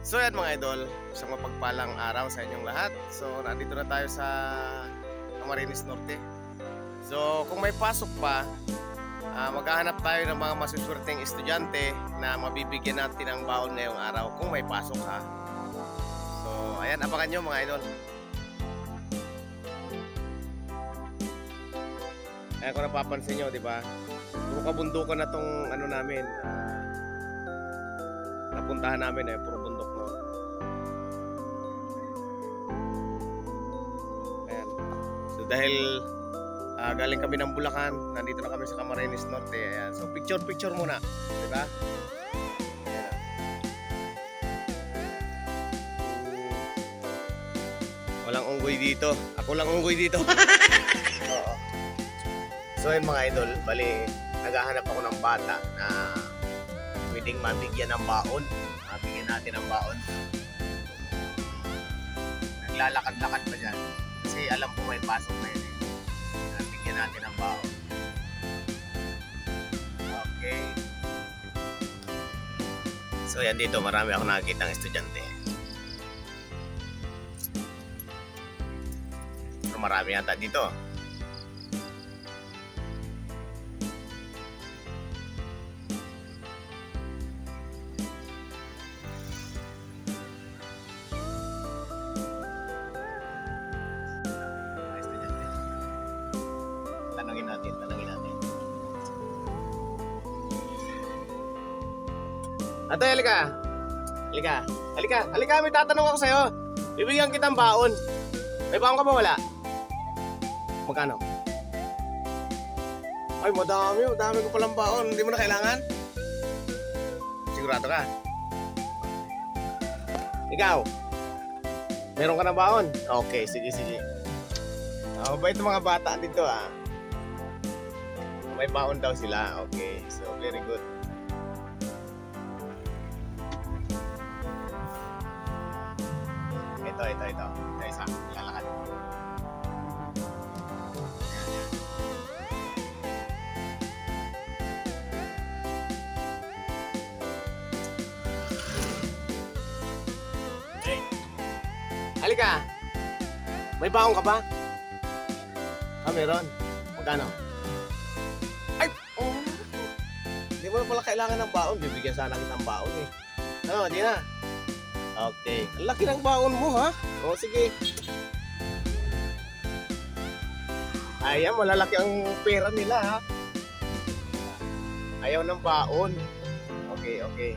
So yan mga idol, isang mapagpalang araw sa inyong lahat. So nandito na tayo sa Camarines Norte. So kung may pasok pa, ah, maghahanap tayo ng mga masuswerteng estudyante na mabibigyan natin ng baon ngayong araw kung may pasok ha. So ayan, abangan nyo mga idol. Ayan kung napapansin nyo, di ba? Puro kabundukan na tong ano namin, ah, napuntahan namin eh, puro dahil ah, galing kami ng Bulacan, nandito na kami sa Camarines Norte. Ayan. So picture picture muna, di ba? Walang unggoy dito. Ako lang unggoy dito. Oo. So yun mga idol, bali naghahanap ako ng bata na pwedeng mabigyan ng baon. Mabigyan natin ng baon. Naglalakad-lakad pa dyan. Kasi alam ko may pasok na yun eh. Nabigyan natin ng baon. Okay. So yan dito, marami ako nakikita ng estudyante. Pero marami yata dito. Ate, halika. Halika. Halika. Halika, may tatanong ako sa'yo. Bibigyan kitang baon. May baon ka ba wala? Magkano? Ay, madami. Madami ko palang baon. Hindi mo na kailangan? Sigurado ka? Ikaw? Meron ka na baon? Okay, sige, sige. Mabait ang mga bata dito ah. May baon daw sila. Okay, so very good. Ito, ito, ito. Ito isa. Lalakad. Hey. Halika. May baon ka ba? Ah, meron. Magkano? Ay! Oh. Hindi mo pala kailangan ng baon. Bibigyan sana kita ng baon eh. Ano, di na? Okay. Ang laki ng baon mo ha? O, sige. Ayan, malalaki ang pera nila ha. Ayaw ng baon. Okay, okay.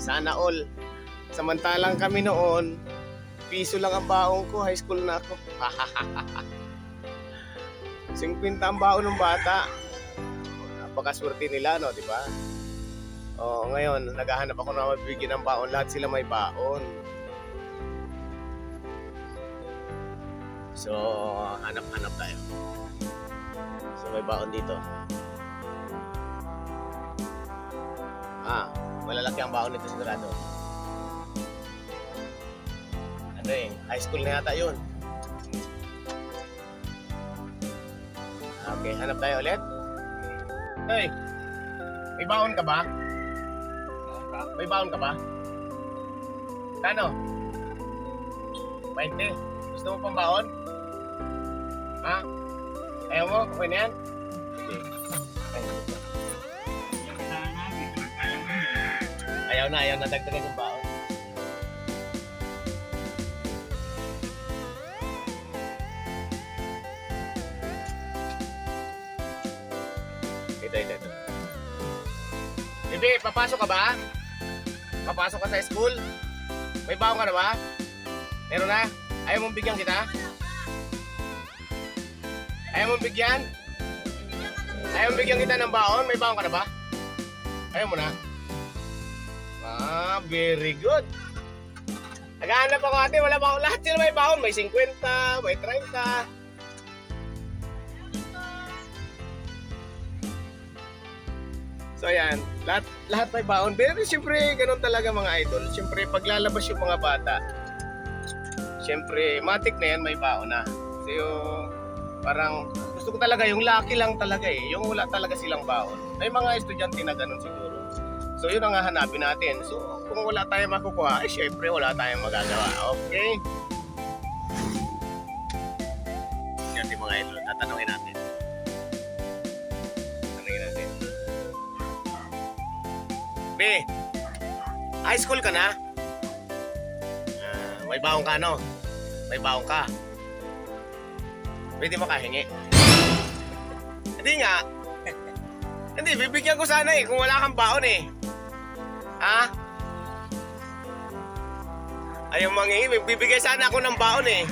Sana all. Samantalang kami noon, piso lang ang baon ko. High school na ako. 50 ang baon ng bata. Napakaswerte nila, no, di ba? Oo, ngayon, naghahanap ako na mabibigyan ng baon. Lahat sila may baon. So, hanap-hanap tayo. So, may baon dito. Ah, malalaki ang baon nito sigurado. Ano eh, high school na yata yun. Okay, hanap tayo ulit. Hey, may baon ka ba? May baon ka ba? Kano? 20. Gusto mo pang baon? Ha? Ayaw mo? Okay na yan? Ayaw na, ayaw na dagdagan yung baon. Ito, ito, ito. Bibi, papasok ka ba? Papasok ka sa school? May baon ka na ba? Meron na? Ayaw mong bigyan kita? Ayaw mong bigyan? Ayaw mong bigyan kita ng baon? May baon ka na ba? Ayaw mo na? Ah, very good. Naghahanap ako ate, wala ba ako? Lahat sila may baon. May 50, may 30. So ayan, lahat, lahat may baon. Pero siyempre, ganun talaga mga idol. Siyempre, paglalabas yung mga bata, siyempre, matik na yan, may baon na. So yung, parang, gusto ko talaga, yung lucky lang talaga eh. Yung wala talaga silang baon. May mga estudyante na ganun siguro. So yun ang hahanapin natin. So kung wala tayong makukuha, eh syempre wala tayong magagawa. Okay? Yan mga idol, tatanungin natin. B, high school ka na? Ah, may baong ka no? May baong ka. Pwede makahingi. Hindi nga. Hindi, bibigyan ko sana eh kung wala kang baon eh. Ha? Ayaw mangingi, bibigay sana ako ng baon eh.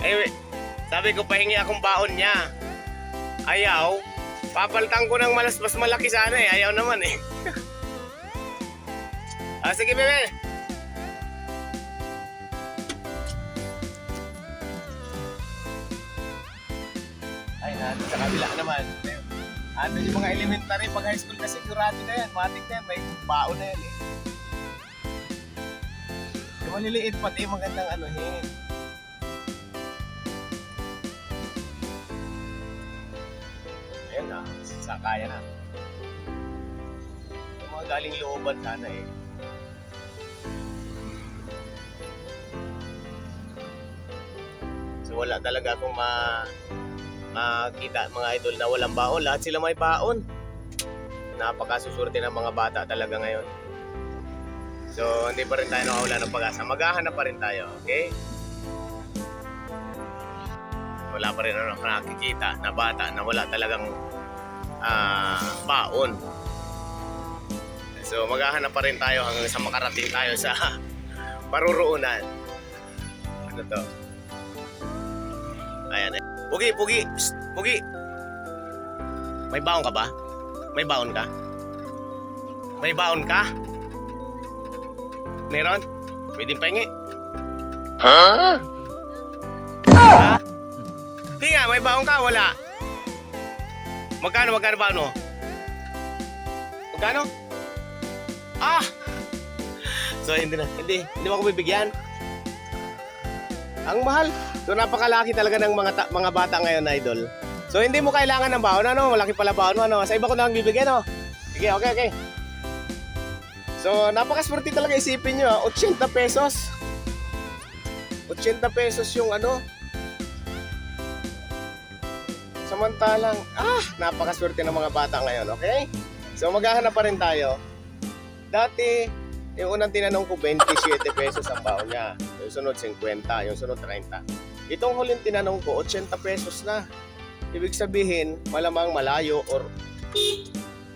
Ay, sabi ko pahingi akong baon niya. Ayaw. Papalitan ko ng malas mas malaki sana eh. Ayaw naman eh. ah, sige bebe. Ay, nandun sa kabila naman. Ano yung mga elementary pag high school na sigurado na yan. Matik na yan. May baon na yan eh. Yung maliliit pati magandang ano eh. Na. Sakaya na. Yung mga galing looban sana eh. So wala talaga akong ma makita mga idol na walang baon. Lahat sila may baon. Napakasusurte ng mga bata talaga ngayon. So, hindi pa rin tayo nakawala ng pag-asa. Maghahanap pa rin tayo, okay? Wala pa rin ano, nakikita na bata na wala talagang ah, baon. So, maghahanap pa rin tayo hanggang sa makarating tayo sa paruroonan. Ano to? Ayan, eh. Pugi, Pugi, Psst, Pugi. May baon ka ba? May baon ka? May baon ka? Meron? Pwedeng pahingi. Ha? Ha? Hindi nga, may baon ka, wala. Magkano, magkano baon mo? Magkano? Ah! So, hindi na, hindi, hindi mo ako bibigyan. Ang mahal. So napakalaki talaga ng mga ta- mga bata ngayon, idol. So hindi mo kailangan ng baon, ano? Malaki pala baon mo, ano? Sa iba ko na lang bibigyan, no? Sige, okay, okay. So napakaswerte talaga isipin nyo, ah. 80 pesos. 80 pesos yung ano. Samantalang, ah, napakaswerte ng mga bata ngayon, okay? So maghahanap pa rin tayo. Dati, yung unang tinanong ko, 27 pesos ang baon niya. Yung sunod, 50. Yung sunod, 30. Itong huling tinanong ko, 80 pesos na. Ibig sabihin, malamang malayo or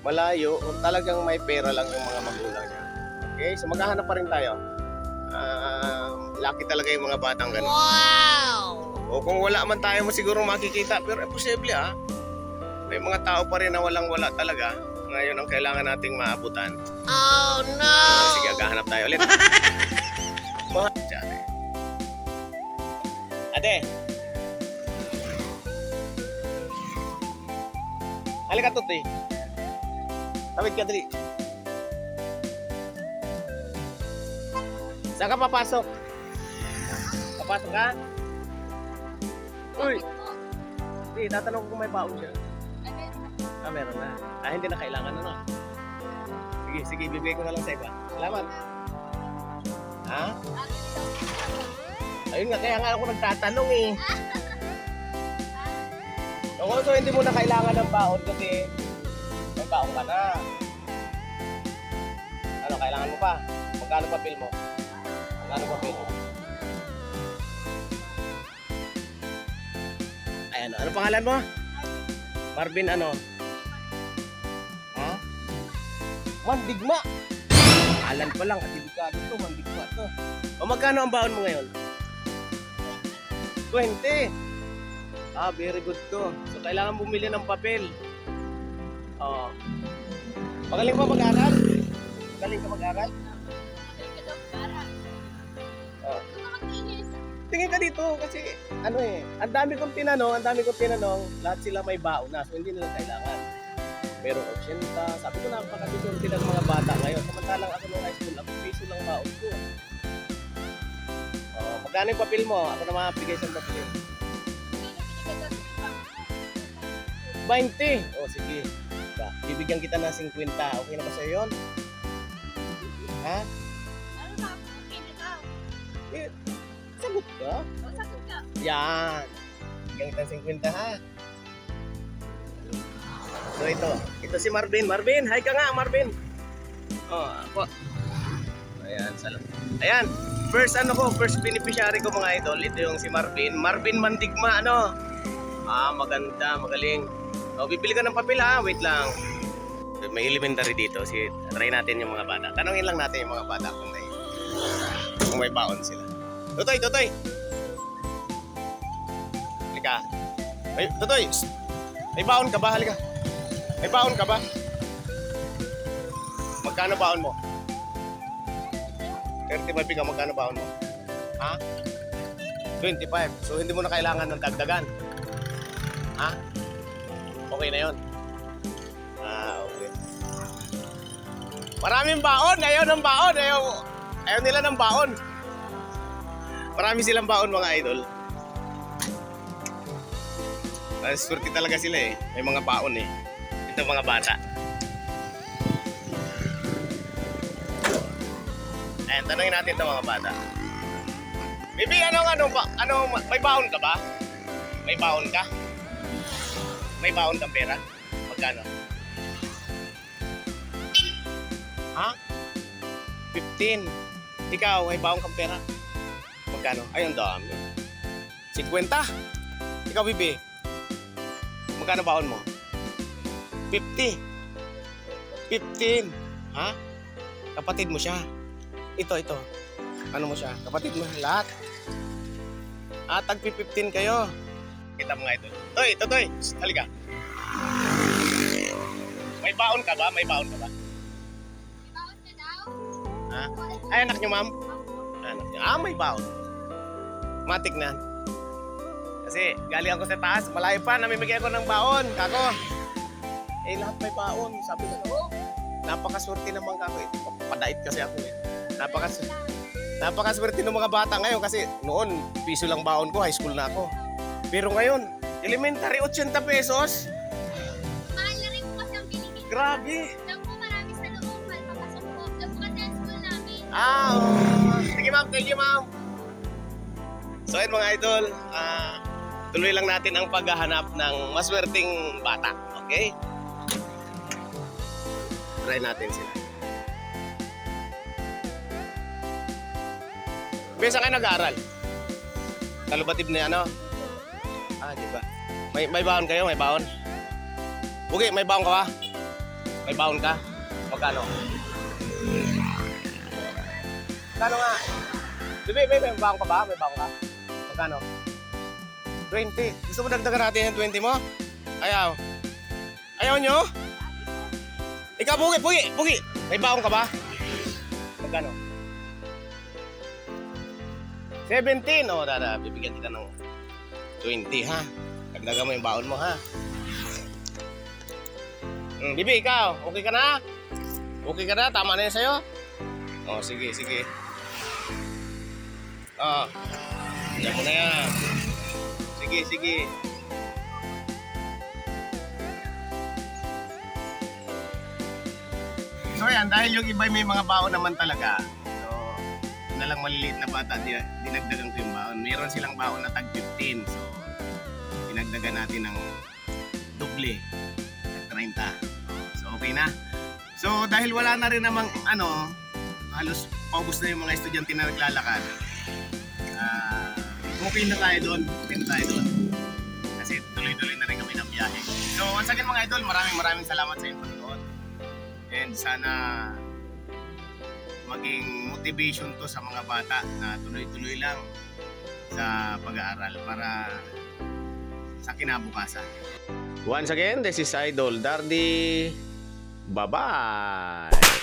malayo or talagang may pera lang yung mga magulang niya. Okay, so maghahanap pa rin tayo. Ah, lucky talaga yung mga batang ganun. Wow! O kung wala man tayo mo siguro makikita, pero eh, posible ah. May mga tao pa rin na walang wala talaga. Ngayon ang kailangan nating maabutan. Oh no! Sige, gahanap tayo ulit. Mahal siya, ate. Ate. Halika, tuti. Tawid ka, dali. Saan ka papasok? Papasok ka? Uy! Hindi, tatanong ko kung may baon siya. Ah, meron na. Ah, hindi na kailangan, ano? Sige, sige, bibigay ko na lang sa iba. Salamat. Ha? Ayun nga, kaya nga ako nagtatanong eh. Oo, so hindi mo na kailangan ng baon kasi may baon ka na. Ano, kailangan mo pa? Magkano pa bill mo? Magkano pa bill mo? Ay, ano? Pangalan mo? Marvin ano? Ha? Mandigma! Alan pa lang, at delikado to, mandigma to. O magkano ang baon mo ngayon? 20. Ah, very good to. So, kailangan bumili ng papel. Oo. Magaling ba mag-aral? Magaling ka mag-aral? Tingin ka dito kasi ano eh, ang dami kong tinanong, ang dami kong tinanong, lahat sila may baon na, so hindi nila kailangan. Pero 80, sabi ko napakasusunod ng mga bata ngayon. Samantalang ako nung high school, ako piso lang baon ko. Oh, magkano yung papel mo? Ako na mapigay sa papel. 20. Oh, sige. Ba, bibigyan kita ng 50. Okay na ba sa'yo yun? Ha? Ano ako? Okay na daw. Sagot ka? O, sagot ka. Yan. Bigyan kita ng 50 ha. So ito, ito si Marvin. Marvin, hi ka nga Marvin. Oh, ako. Ayan, salam. Ayan, first ano ko, first beneficiary ko mga idol, ito yung si Marvin. Marvin Mandigma, ano? Ah, maganda, magaling. Oh, bibili ka ng papel ha, wait lang. May elementary dito, si try natin yung mga bata. Tanungin lang natin yung mga bata kung may kung may baon sila. Tutoy, tutoy. Halika. Ay, tutoy. May baon ka ba? Halika. May baon ka ba? Magkano baon mo? 35 ka, magkano baon mo? Ha? 25. So, hindi mo na kailangan ng dagdagan. Ha? Okay na yon. Ah, okay. Maraming baon. Ayaw ng baon. Ayaw, ayaw nila ng baon. Marami silang baon mga idol. Swerte talaga sila eh. May mga baon eh. Ito mga bata. Ayan, tanongin natin ito mga bata. Bibi, ano, ano, ba, ano, may baon ka ba? May baon ka? May baon kang pera? Magkano? Ha? 15. Ikaw, may baon kang pera? Magkano? Ay, ang dami. 50. Ikaw, Bibi. Magkano baon mo? 50. 15. Ha? Kapatid mo siya. Ito, ito. Ano mo siya? Kapatid mo lahat. Ah, tag 15 kayo. Kita mo nga ito. Toy, ito, Toy. Halika. May baon ka ba? May baon ka ba? Baon ka daw? Ha? Ay, anak niyo, ma'am? Anak niyo. Ah, may baon. Matik na. Kasi galing ako sa taas, malayo pa, namimigay ako ng baon. Kako. Eh, lahat may baon. Sabi ko, oh, napakaswerte naman kako. Eh, padait kasi ako eh. Napakas napakaswerte ng mga bata ngayon kasi noon, piso lang baon ko, high school na ako. Pero ngayon, elementary 80 pesos. Mahal na rin po kasi ang binigay. Grabe. Doon po marami sa loob. Mahal papasok po. Doon po ang school namin. Ah, oh. Sige ma'am, thank you ma'am. So ayun mga idol, ah, tuloy lang natin ang paghahanap ng maswerteng bata. Okay? Try natin sila. Besa kayo nag-aaral? Kalubatib na ano? Ah, di ba? May, may baon kayo? May baon? Bugi, may baon ka ba? May baon ka? Magkano? Magkano nga? Bibi, may baon ka ba? May baon ka? Magkano? 20. Gusto mo dagdagan natin yung 20 mo? Ayaw. Ayaw nyo? Ikaw, Bugi, Bugi, Bugi. May baon ka ba? Magkano? 17. O, oh, dada, bibigyan kita ng 20, ha? Dagdagan mo yung baon mo, ha? Mm, Bibi, ikaw, okay ka na? Okay ka na? Tama na yun sa'yo? Oh, sige, sige. Oh, yan mo na yan. Sige, sige. So yan, dahil yung iba may mga baon naman talaga. So, na lang maliliit na bata, di, dinagdagan ko yung baon. Meron silang baon na tag 15. So, dinagdagan natin ng doble. Tag 30. So, okay na. So, dahil wala na rin namang ano, halos paubos na yung mga estudyante na naglalakad. Okay na tayo doon. Okay na tayo doon. Kasi tuloy-tuloy na rin kami ng biyahe. So, once again mga idol, maraming maraming salamat sa inyong panonood. And sana maging motivation to sa mga bata na tuloy-tuloy lang sa pag-aaral para sa kinabukasan. Once again, this is Idol Dardy. Bye-bye!